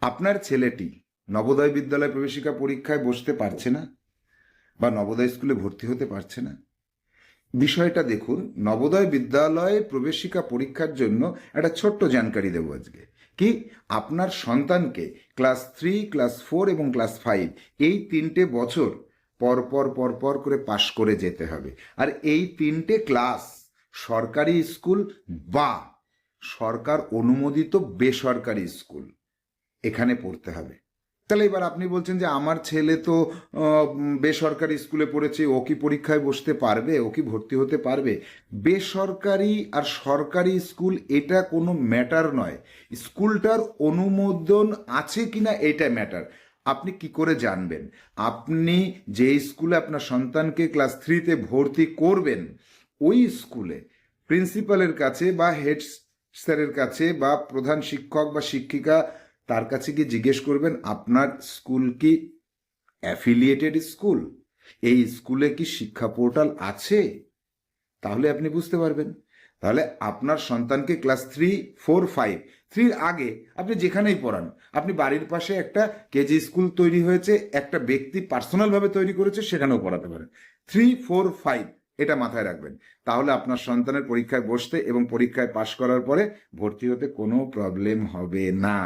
আপনার ছেলেটি নবোদয় বিদ্যালয় প্রবেশিকা পরীক্ষায় বসতে পারছে না বা নবোদয় স্কুলে ভর্তি হতে পারছে না? বিষয়টা দেখুন, নবোদয় বিদ্যালয়ে প্রবেশিকা পরীক্ষার জন্য একটা ছোট্ট জানকারি দেবো আজকে। কি? আপনার সন্তানকে ক্লাস থ্রি, ক্লাস ফোর এবং ক্লাস ফাইভ এই তিনটে বছর পর পর পর পর করে পাশ করে যেতে হবে। আর এই তিনটে ক্লাস সরকারি স্কুল বা সরকার অনুমোদিত বেসরকারি স্কুল। এখানে পড়তে হবে। তাহলে এবার আপনি বলছেন যে আমার ছেলে তো বেসরকারি স্কুলে পড়েছে, ও কি পরীক্ষায় বসতে পারবে? ও কি ভর্তি হতে পারবে? বেসরকারি আর সরকারি স্কুল এটা কোনো ম্যাটার নয়। স্কুলটার অনুমোদন আছে কি না এটা ম্যাটার। আপনি কি করে জানবেন? আপনি যে স্কুলে আপনার সন্তানকে ক্লাস থ্রিতে ভর্তি করবেন, ওই স্কুলে প্রিন্সিপালের কাছে বা হেড স্যারের কাছে বা প্রধান শিক্ষক বা শিক্ষিকা তার কাছে গিয়ে জিজ্ঞেস করবেন, আপনার স্কুল কি অ্যাফিলিয়েটেড স্কুল? এই স্কুলে কি শিক্ষা পোর্টাল আছে? তাহলে আপনি বুঝতে পারবেন। তাহলে আপনার সন্তানকে ক্লাস থ্রি, ফোর, ফাইভ, থ্রির আগে আপনি যেখানেই পড়ান, আপনি বাড়ির পাশে একটা কেজি স্কুল তৈরি হয়েছে, একটা ব্যক্তি পার্সোনালভাবে তৈরি করেছে, সেখানেও পড়াতে পারেন। থ্রি, ফোর, ফাইভ, এটা মাথায় রাখবেন। তাহলে আপনার সন্তানের পরীক্ষায় বসতে এবং পরীক্ষায় পাশ করার পরে ভর্তি হতে কোনো প্রবলেম হবে না।